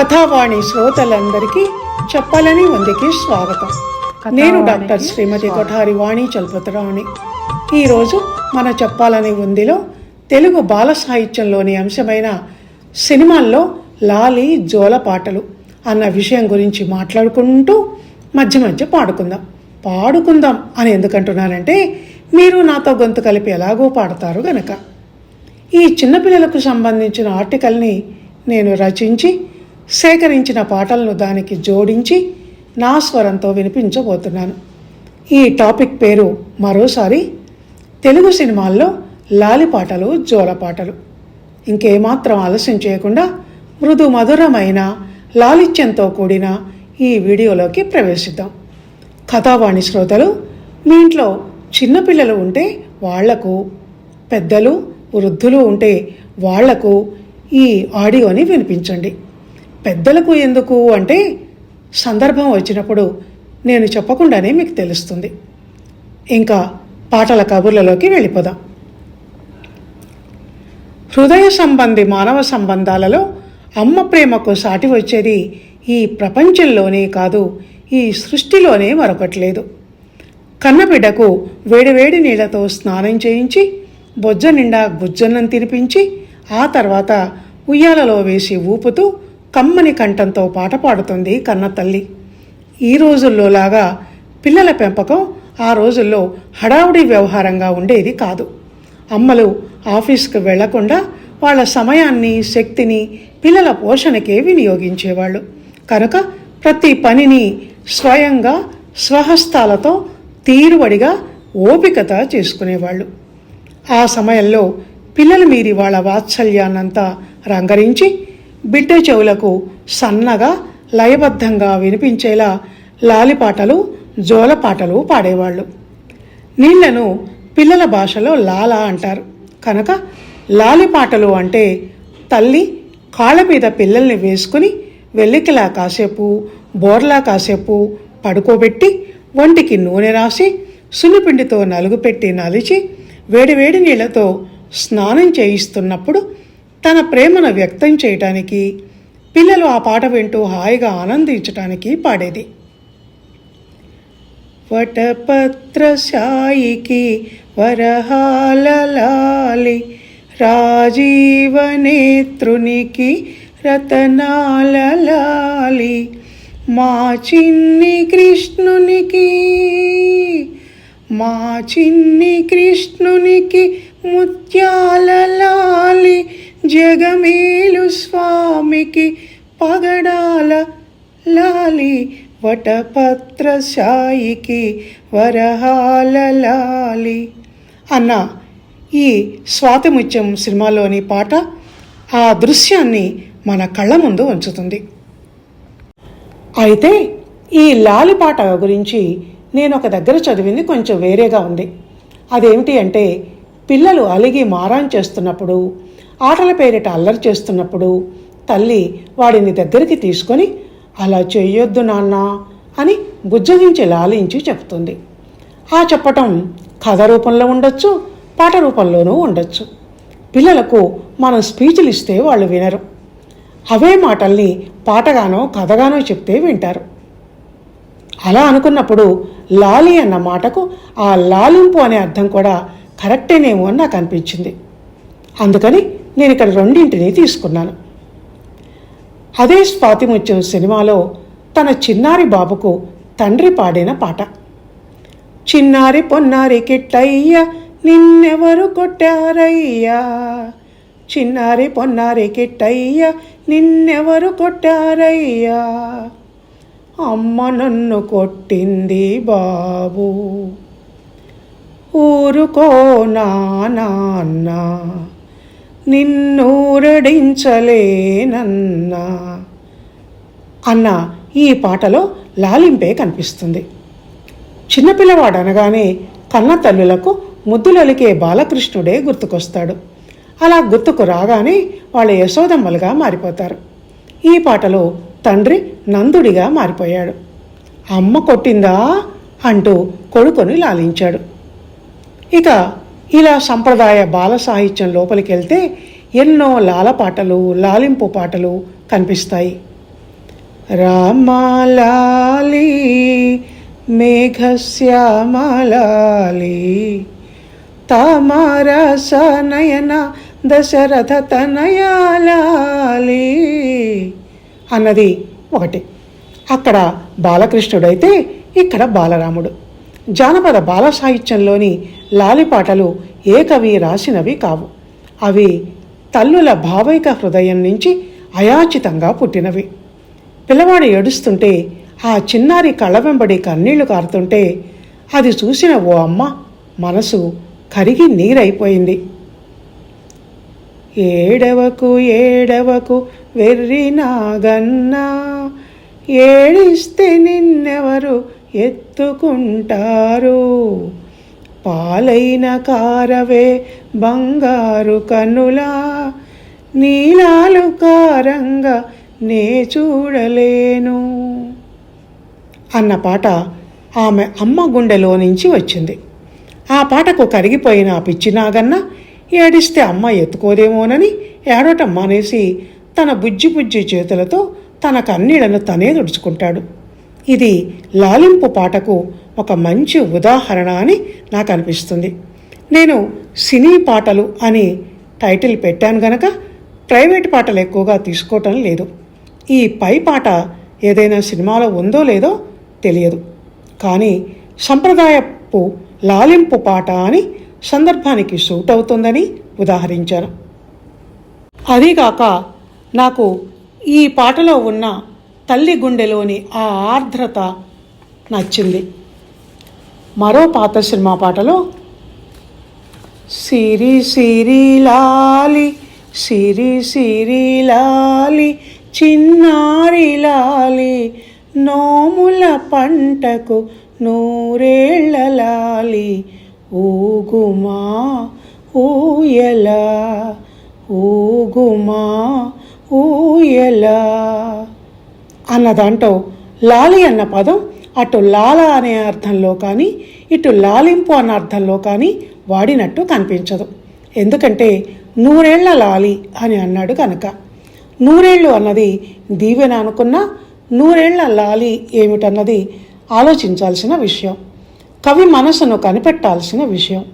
కథావాణి శ్రోతలందరికీ చెప్పాలని ఉందికి స్వాగతం. నేను డాక్టర్ శ్రీమతి కొఠారి వాణి చలపతిరావుని. ఈరోజు మన చెప్పాలని ఉందిలో తెలుగు బాల సాహిత్యంలోని అంశమైన సినిమాల్లో లాలి జోల పాటలు అన్న విషయం గురించి మాట్లాడుకుంటూ మధ్య మధ్య పాడుకుందాం. పాడుకుందాం అని ఎందుకంటున్నానంటే మీరు నాతో గొంతు కలిపి ఎలాగో పాడతారు గనక. ఈ చిన్నపిల్లలకు సంబంధించిన ఆర్టికల్ని నేను రచించి సేకరించిన పాటలను దానికి జోడించి నా స్వరంతో వినిపించబోతున్నాను. ఈ టాపిక్ పేరు మరోసారి తెలుగు సినిమాల్లో లాలి పాటలు జోల పాటలు. ఇంకేమాత్రం ఆలస్యం చేయకుండా మృదు మధురమైన లాలిత్యంతో కూడిన ఈ వీడియోలోకి ప్రవేశిద్దాం. కథావాణి శ్రోతలు మీ ఇంట్లో చిన్నపిల్లలు ఉంటే వాళ్ళకు పెద్దలు వృద్ధులు ఉంటే వాళ్ళకు ఈ ఆడియోని వినిపించండి. పెద్దలకు ఎందుకు అంటే సందర్భం వచ్చినప్పుడు నేను చెప్పకుండానే మీకు తెలుస్తుంది. ఇంకా పాటల కబుర్లలోకి వెళ్ళిపోదాం. హృదయ సంబంధి మానవ సంబంధాలలో అమ్మ ప్రేమకు సాటి వచ్చేది ఈ ప్రపంచంలోనే కాదు ఈ సృష్టిలోనే మరొకటి లేదు. కన్నబిడ్డకు వేడివేడి నీళ్ళతో స్నానం చేయించి బొజ్జ నిండా గుజ్జన్నం తినిపించి ఆ తర్వాత ఉయ్యాలలో వేసి ఊపుతూ కమ్మని కంఠంతో పాట పాడుతుంది కన్న తల్లి ఈ రోజుల్లోలాగా పిల్లల పెంపకం ఆ రోజుల్లో హడావుడి వ్యవహారంగా ఉండేది కాదు. అమ్మలు ఆఫీస్కి వెళ్ళకుండా వాళ్ళ సమయాన్ని శక్తిని పిల్లల పోషణకే వినియోగించేవాళ్ళు. కనుక ప్రతి పనిని స్వయంగా స్వహస్తాలతో తీరుబడిగా ఓపికత చేసుకునేవాళ్ళు. ఆ సమయంలో పిల్లలు మీరి వాళ్ళ వాత్సల్యాన్నంతా రంగరించి బిడ్డ చెవులకు సన్నగా లయబద్ధంగా వినిపించేలా లాలిపాటలు జోలపాటలు పాడేవాళ్ళు. నీళ్ళను పిల్లల భాషలో లాలా అంటారు. కనుక లాలిపాటలు అంటే తల్లి కాళ్ళ మీద పిల్లల్ని వేసుకుని వెల్లికిలా కాసేపు బోర్లా కాసేపు పడుకోబెట్టి ఒంటికి నూనె రాసి సున్నిపిండితో నలుగు పెట్టి నలిచి వేడివేడి నీళ్ళతో స్నానం చేయిస్తున్నప్పుడు తన ప్రేమను వ్యక్తం చేయటానికి పిల్లలు ఆ పాట వింటూ హాయిగా ఆనందించటానికి పాడేది. వటపత్రశాయికి వరహాలలాలి రాజీవనేత్రునికి రతనాలలాలి మా చిన్ని కృష్ణునికి మా చిన్ని కృష్ణు వటపత్రశాయికి వటపత్ర సాయికి వరహాల లాలి అన్న ఈ స్వాతిముత్యం సినిమాలోని పాట ఆ దృశ్యాన్ని మన కళ్ళ ముందు ఉంచుతుంది. అయితే ఈ లాలి పాట గురించి నేను ఒక దగ్గర చదివింది కొంచెం వేరేగా ఉంది. అదేమిటి అంటే పిల్లలు అలిగి మారాన్ చేస్తున్నప్పుడు ఆటల పేరిట అల్లరి చేస్తున్నప్పుడు తల్లి వాడిని దగ్గరికి తీసుకొని అలా చేయొద్దు నాన్న అని బుజ్జగించి లాలించి చెప్తుంది. ఆ చెప్పటం కథ రూపంలో ఉండొచ్చు పాట రూపంలోనూ ఉండొచ్చు. పిల్లలకు మనం స్పీచ్లు ఇస్తే వాళ్ళు వినరు. అవే మాటల్ని పాటగానో కథగానో చెప్తే వింటారు. అలా అనుకున్నప్పుడు లాలి అన్న మాటకు ఆ లాలింపు అనే అర్థం కూడా కరెక్టేనేమో అని నాకు అనిపించింది. అందుకని నేను ఇక్కడ రెండింటిని తీసుకున్నాను. అదే స్వాతిముత్యం సినిమాలో తన చిన్నారి బాబుకు తండ్రి పాడిన పాట. చిన్నారి పొన్నారి కిట్టయ్య నిన్నెవరు కొట్టారయ్యా? చిన్నారి పొన్నారి కిట్టయ్య నిన్నెవరు కొట్టారయ్యా? అమ్మ నన్ను కొట్టింది బాబు. ఊరుకో నాన్న. నిన్నూరడించలేనన్నా. అన్న ఈ పాటలో లాలింపే కనిపిస్తుంది. చిన్నపిల్లవాడు అనగానే కన్న తల్లులకు ముద్దులలికే బాలకృష్ణుడే గుర్తుకొస్తాడు. అలా గుర్తుకు రాగానే వాళ్ళ యశోదమ్మలుగా మారిపోతారు. ఈ పాటలో తండ్రి నందుడిగా మారిపోయాడు. అమ్మ కొట్టిందా అంటూ కొడుకుని లాలించాడు. ఇక ఇలా సంప్రదాయ బాల సాహిత్యం లోపలికి వెళ్తే ఎన్నో లాల పాటలు లాలింపు పాటలు కనిపిస్తాయి. రామాలాలి మేఘశ్యామలాలి తామరసనయన దశరథ తనయాలాలి అన్నది ఒకటి. అక్కడ బాలకృష్ణుడైతే ఇక్కడ బాలరాముడు. జానపద బాల సాహిత్యంలోని లాలిపాటలు ఏ కవి రాసినవి కావు. అవి తల్లుల భావైక హృదయం నుంచి అయాచితంగా పుట్టినవి. పిల్లవాడు ఏడుస్తుంటే ఆ చిన్నారి కళ్ళ వెంబడి కన్నీళ్ళు కారుతుంటే అది చూసిన ఓ అమ్మ మనసు కరిగి నీరైపోయింది. ఏడవకు ఏడవకు వెర్రి నాగన్నా ఏడిస్తే నిన్నెవరు ఎత్తుకుంటారు పాలైన కారవే బంగారు కన్నులా నీలాలు కారంగా నే చూడలేను. అన్న పాట ఆమె అమ్మ గుండెలో నుంచి వచ్చింది. ఆ పాటకు కరిగిపోయిన ఆ ఏడిస్తే అమ్మ ఎత్తుకోదేమోనని ఏడవటం మానేసి తన బుజ్జి బుజ్జి చేతులతో తన కన్నీళ్ళను తనే తుడుచుకుంటాడు. ఇది లాలింపు పాటకు ఒక మంచి ఉదాహరణ అని నాకు అనిపిస్తుంది. నేను సినీ పాటలు అని టైటిల్ పెట్టాను గనక ప్రైవేట్ పాటలు ఎక్కువగా తీసుకోవటం లేదు. ఈ పై పాట ఏదైనా సినిమాలో ఉందో లేదో తెలియదు. కానీ సంప్రదాయపు లాలింపు పాట అని సందర్భానికి సూట్ అవుతుందని ఉదాహరించాను. అదీగాక నాకు ఈ పాటలో ఉన్న తల్లి గుండెలోని ఆ ఆర్ద్రత నచ్చింది. మరో పాత సినిమా పాటలో సిరి సిరి లాలి సిరి సిరి లాలి చిన్నారి లాలి నోముల పంటకు నూరేళ్ళ లాలి ఊగుమా ఊయలా ఊగుమా ఊయలా. అన్న దాంట్లో లాలి అన్న పదం అటు లాల అనే అర్థంలో కానీ ఇటు లాలింపు అన్న అర్థంలో కానీ వాడినట్టు కనిపించదు. ఎందుకంటే నూరేళ్ళ లాలి అని అన్నాడు కనుక. నూరేళ్ళు అన్నది దీవెన అనుకున్నా నూరేళ్ళ లాలి ఏమిటన్నది ఆలోచించాల్సిన విషయం. కవి మనసును కనిపెట్టాల్సిన విషయం.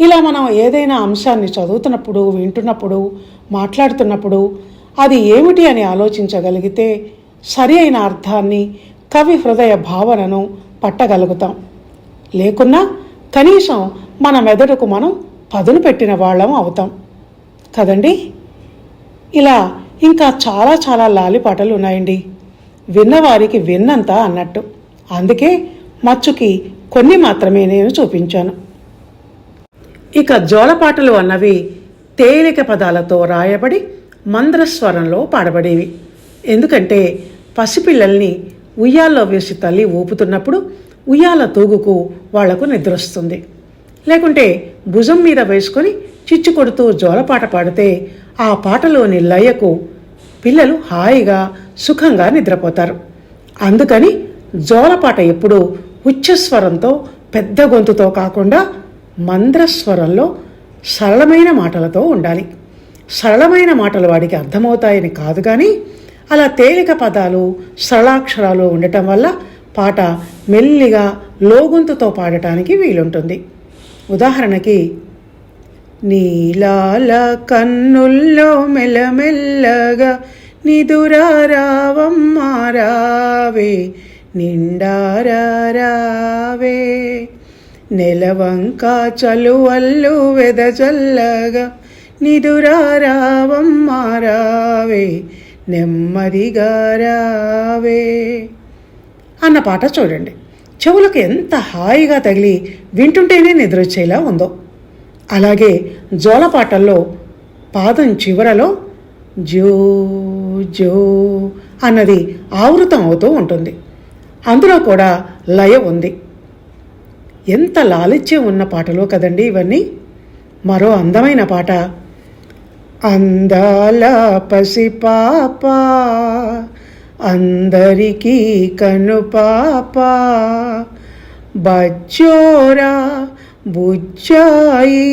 ఇలా మనం ఏదైనా అంశాన్ని చదువుతున్నప్పుడు వింటున్నప్పుడు మాట్లాడుతున్నప్పుడు అది ఏమిటి అని ఆలోచించగలిగితే సరి అయిన అర్థాన్ని కవి హృదయ భావనను పట్టగలుగుతాం. లేకున్నా కనీసం మన మెదడుకు మనం పదును పెట్టిన వాళ్ళం అవుతాం. కదండి? ఇలా ఇంకా చాలా చాలా లాలిపాటలు ఉన్నాయండి. విన్నవారికి విన్నంత అన్నట్టు. అందుకే మచ్చుకి కొన్ని మాత్రమే నేను చూపించాను. ఇక జోలపాటలు అన్నవి తేలిక పదాలతో రాయబడి మంద్రస్వరంలో పాడబడేవి. ఎందుకంటే పసిపిల్లల్ని ఉయ్యాల్లో వేసి తల్లి ఊపుతున్నప్పుడు ఉయ్యాల తూగుకు వాళ్ళకు నిద్రొస్తుంది. లేకుంటే భుజం మీద వేసుకొని చిచ్చు కొడుతూ జోలపాట పాడితే ఆ పాటలోని లయకు పిల్లలు హాయిగా సుఖంగా నిద్రపోతారు. అందుకని జోలపాట ఎప్పుడూ ఉచ్చస్వరంతో పెద్ద గొంతుతో కాకుండా మంద్రస్వరంలో సరళమైన మాటలతో ఉండాలి. సరళమైన మాటలు వాడికి అర్థమవుతాయని కాదు కానీ అలా తేలిక పదాలు సరళాక్షరాలు ఉండటం వల్ల పాట మెల్లిగా లోగొంతుతో పాడటానికి వీలుంటుంది. ఉదాహరణకి నీలాల కన్నుల్లో మెల్లమెల్లగా నిదురారావమ్మారావే నిండారావే నెలవంక చలువల్లు వెదజల్లగా నిదురారావమ్మారావే నెమ్మదిగా రావే. అన్న పాట చూడండి. చెవులకు ఎంత హాయిగా తగిలి వింటుంటేనే నిద్రొచ్చేలా ఉందో. అలాగే జోలపాటల్లో పాదం చివరలో జో జో అన్నది ఆవృతం అవుతూ ఉంటుంది. అందులో కూడా లయ ఉంది. ఎంత లాలిత్యం ఉన్న పాటలో కదండి ఇవన్నీ? మరో అందమైన పాట అందాల పసిపాప అందరికీ కనుపాప బచ్చోరా బుజ్జాయి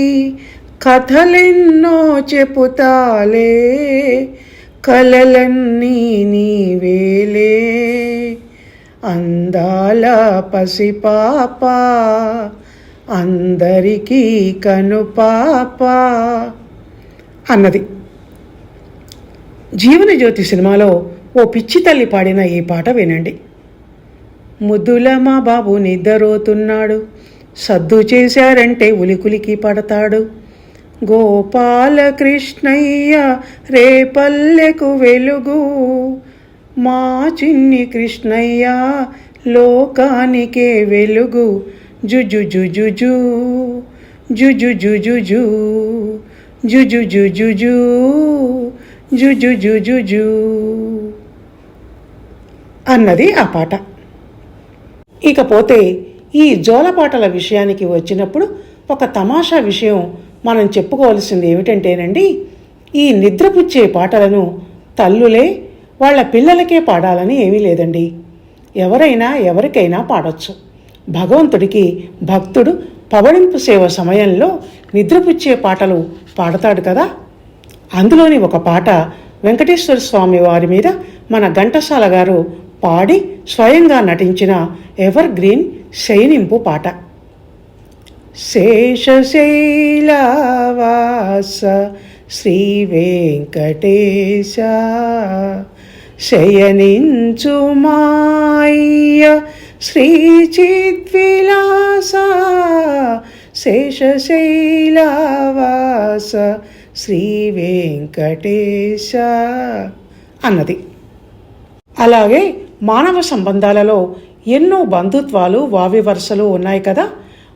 కథలెన్నో చెపుతాలే కలలన్నీ నీవేలే అందాల పసిపాప అందరికీ కనుపాప అన్నది. జీవన జ్యోతి సినిమాలో ఓ పిచ్చి తల్లి పాడిన ఈ పాట వినండి. ముద్దుల మా బాబు నిద్రపోతున్నాడు. సద్దు చేశారంటే ఉలికులికి పడతాడు. గోపాలకృష్ణయ్య రేపల్లెకు వెలుగు. మా చిన్ని కృష్ణయ్య లోకానికే వెలుగు. జుజు జుజు జు జుజు జుజు జు. జుజు జుజు జు జుజు జుజు జు అన్నది ఆ పాట. ఇకపోతే ఈ జోలపాటల విషయానికి వచ్చినప్పుడు ఒక తమాషా విషయం మనం చెప్పుకోవాల్సింది ఏమిటంటేనండి ఈ నిద్రపుచ్చే పాటలను తల్లులే వాళ్ళ పిల్లలకే పాడాలని ఏమీ లేదండి. ఎవరైనా ఎవరికైనా పాడొచ్చు. భగవంతుడికి భక్తుడు పవళింపు సేవ సమయంలో నిద్రపుచ్చే పాటలు పాడతాడు కదా? అందులోని ఒక పాట వెంకటేశ్వర స్వామి వారి మీద మన ఘంటసాల గారు పాడి స్వయంగా నటించిన ఎవర్ గ్రీన్ శయనింపు పాట. శేషశైలవాస శ్రీ వెంకటేశ శయనించుమాయ్య శ్రీ చిద్విలాస శేషశైలావాస శ్రీ వెంకటేశ అన్నది. అలాగే మానవ సంబంధాలలో ఎన్నో బంధుత్వాలు వావి వరుసలు ఉన్నాయి కదా?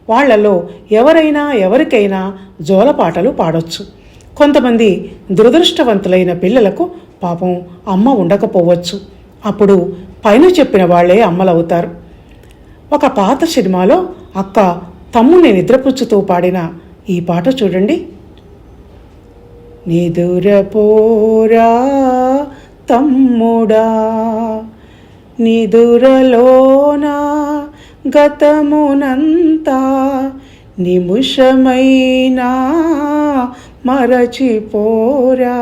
వాళ్ళలో ఎవరైనా ఎవరికైనా జోలపాటలు పాడొచ్చు. కొంతమంది దురదృష్టవంతులైన పిల్లలకు పాపం అమ్మ ఉండకపోవచ్చు. అప్పుడు పైన చెప్పిన వాళ్ళే అమ్మలవుతారు. ఒక పాత సినిమాలో అక్క తమ్ముని నిద్రపుచ్చుతూ పాడిన ఈ పాట చూడండి. నిదురపోరా తమ్ముడా నిదురలోన గతమునంతా నిముషమైనా మరచిపోరా.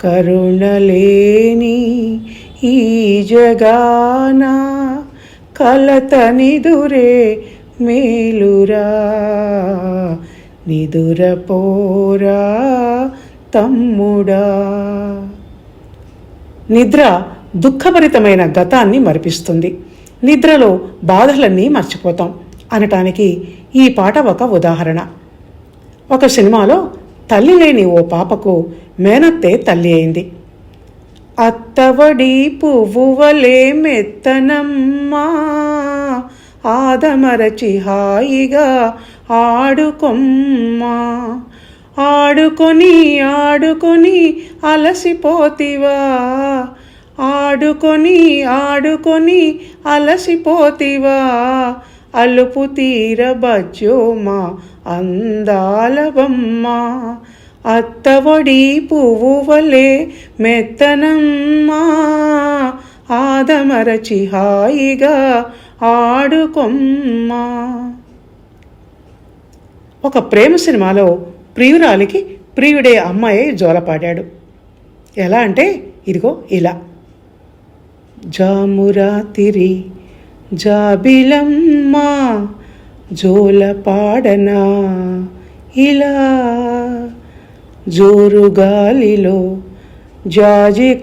కరుణలేని ఈ జగానా కలత నిదురే మేలురా నిదురపోరా తమ్ముడా. నిద్ర దుఃఖభరితమైన గతాన్ని మరిపిస్తుంది. నిద్రలో బాధలన్నీ మర్చిపోతాం అనటానికి ఈ పాట ఒక ఉదాహరణ. ఒక సినిమాలో తల్లి లేని ఓ పాపకు మేనత్తే తల్లి అయింది. అత్తవడి పువ్వువలే మెత్తనమ్మా ఆదమరచి హాయిగా ఆడుకొమ్మా. ఆడుకొని ఆడుకొని అలసిపోతివా. ఆడుకొని ఆడుకొని అలసిపోతివా. అలుపు తీర బజ్జోమా అందాల బొమ్మ అత్తవడి పువ్వు వలె మెత్తనమ్మా. ఆదమరచి హాయిగా ఆడుకొమ్మా. ఒక ప్రేమ సినిమాలో ప్రియురాలికి ప్రియుడే అమ్మాయి జోలపాడాడు. ఎలా అంటే ఇదిగో ఇలా. జామురాతిరి జాబిలమ్మా జోలపాడనా ఇలా. జోరు గాలిలో జాజి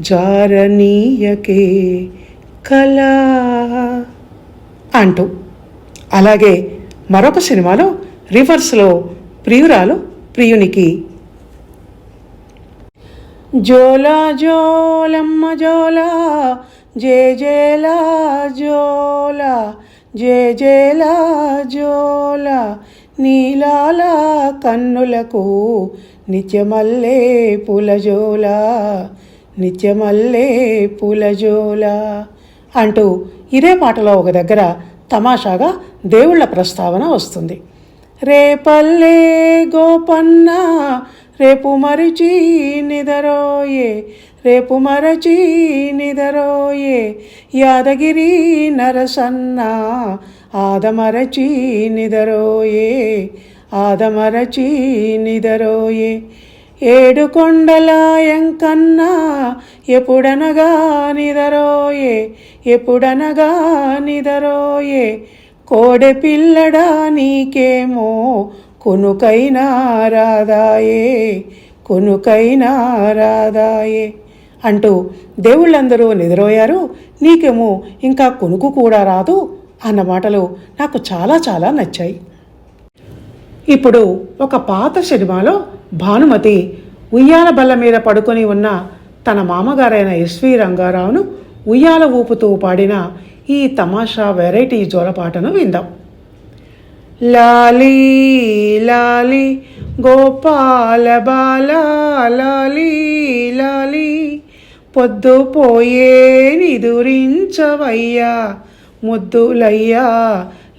జారనీయకే కళా అంటూ. అలాగే మరొక సినిమాలో రివర్స్లో ప్రియురాలు ప్రియునికి. జోలా జోలమ్మ జోలా జే జేలా జోలా జే జేలా జోలా నీలాల కన్నులకు నిత్యమల్లే పులజోలా నిత్యమల్లే పులజోలా అంటూ ఇదే పాటలో ఒక దగ్గర తమాషాగా దేవుళ్ళ ప్రస్తావన వస్తుంది. రేపల్లే గోపన్న రేపు మరిచి నిదరోయే రేపు మరచి నిదరోయే యాదగిరి నరసన్న ఆదమరచి నిదరోయే ఆదమరచి నిదరోయే ఏడు కొండల ఎప్పుడనగా నిదరోయే ఎప్పుడనగా నిదరోయే. కోడె పిల్లడా నీకేమో కొనుకైనా రాదాయే కొనుకైనా రాదాయే. అంటూ దేవుళ్ళందరూ నిద్రోయారు నీకేమో ఇంకా కొనుకు కూడా రాదు అన్న మాటలు నాకు చాలా చాలా నచ్చాయి. ఇప్పుడు ఒక పాత సినిమాలో భానుమతి ఉయ్యాల బల్ల మీద పడుకొని ఉన్న తన మామగారైన ఎస్వి రంగారావును ఉయ్యాల ఊపుతూ పాడిన ఈ తమాషా వెరైటీ జోలపాటను విందాం. లాలీ లాలి గోపాల బాల లాలీ లాలి పొద్దు పోయే నిదురించవయ్యా ముద్దులయ్యా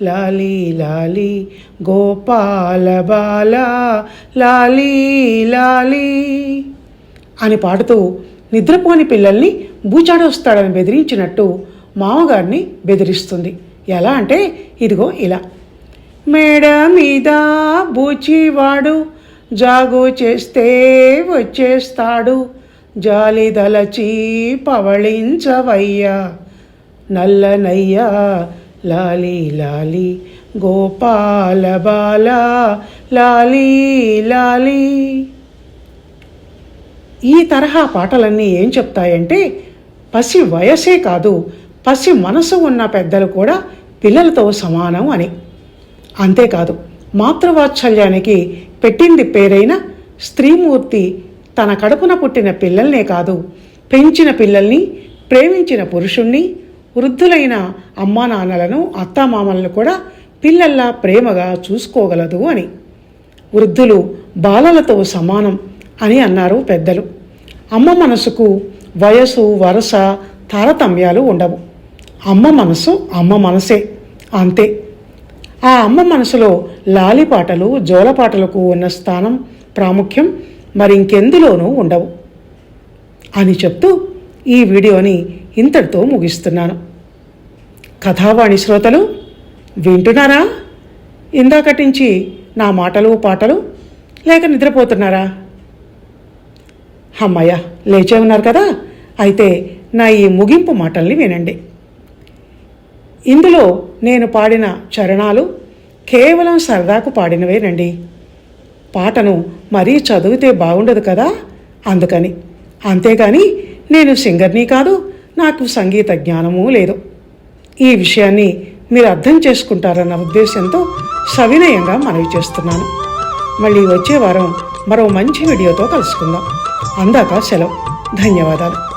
లాలీ లాలీ గోపాల బాల లాలీ లాలీ అని పాడుతూ నిద్రపోని పిల్లల్ని బూచాడొస్తాడని బెదిరించినట్టు మామగారిని బెదిరిస్తుంది. ఎలా అంటే ఇదిగో ఇలా. మేడ మీద బూచివాడు జాగు చేస్తే వచ్చేస్తాడు జాలి దలచి పవళించవయ్యా నల్లనయ్యా లాలీ లాలీ గోపాల బాల లాలీ లాలీ. ఈ తరహా పాటలన్నీ ఏం చెప్తాయంటే పసి వయసే కాదు పసి మనసు ఉన్న పెద్దలు కూడా పిల్లలతో సమానం అని. అంతేకాదు మాతృవాత్సల్యానికి పెట్టింది పేరైన స్త్రీమూర్తి తన కడుపున పుట్టిన పిల్లల్నే కాదు పెంచిన పిల్లల్ని ప్రేమించిన పురుషుణ్ణి వృద్ధులైన అమ్మా నాన్నలను అత్తామామలను కూడా పిల్లల్లా ప్రేమగా చూసుకోగలదు అని. వృద్ధులు బాలలతో సమానం అని అన్నారు పెద్దలు. అమ్మ మనసుకు వయసు వరస తారతమ్యాలు ఉండవు. అమ్మ మనసు అమ్మ మనసే అంతే. ఆ అమ్మ మనసులో లాలిపాటలు జోలపాటలకు ఉన్న స్థానం ప్రాముఖ్యం మరింకెందులోనూ ఉండవు అని చెప్తూ ఈ వీడియోని ఇంతటితో ముగిస్తున్నాను. కథావాణి శ్రోతలు వింటున్నారా? ఇందాకటి నుంచి నా మాటలు పాటలు లేక నిద్రపోతున్నారా? అమ్మయ్య లేచే ఉన్నారు కదా? అయితే నా ఈ ముగింపు మాటల్ని వినండి. ఇందులో నేను పాడిన చరణాలు కేవలం సరదాకు పాడినవేనండి. పాటను మరీ చదివితే బాగుండదు కదా? అందుకని. అంతేగాని నేను సింగర్ని కాదు నాకు సంగీత జ్ఞానము లేదు. ఈ విషయాన్ని మీరు అర్థం చేసుకుంటారన్న ఉద్దేశంతో సవినయంగా మనవి చేస్తున్నాను. మళ్ళీ వచ్చే వారం మరో మంచి వీడియోతో కలుసుకుందాం. అందాక సెలవు. ధన్యవాదాలు.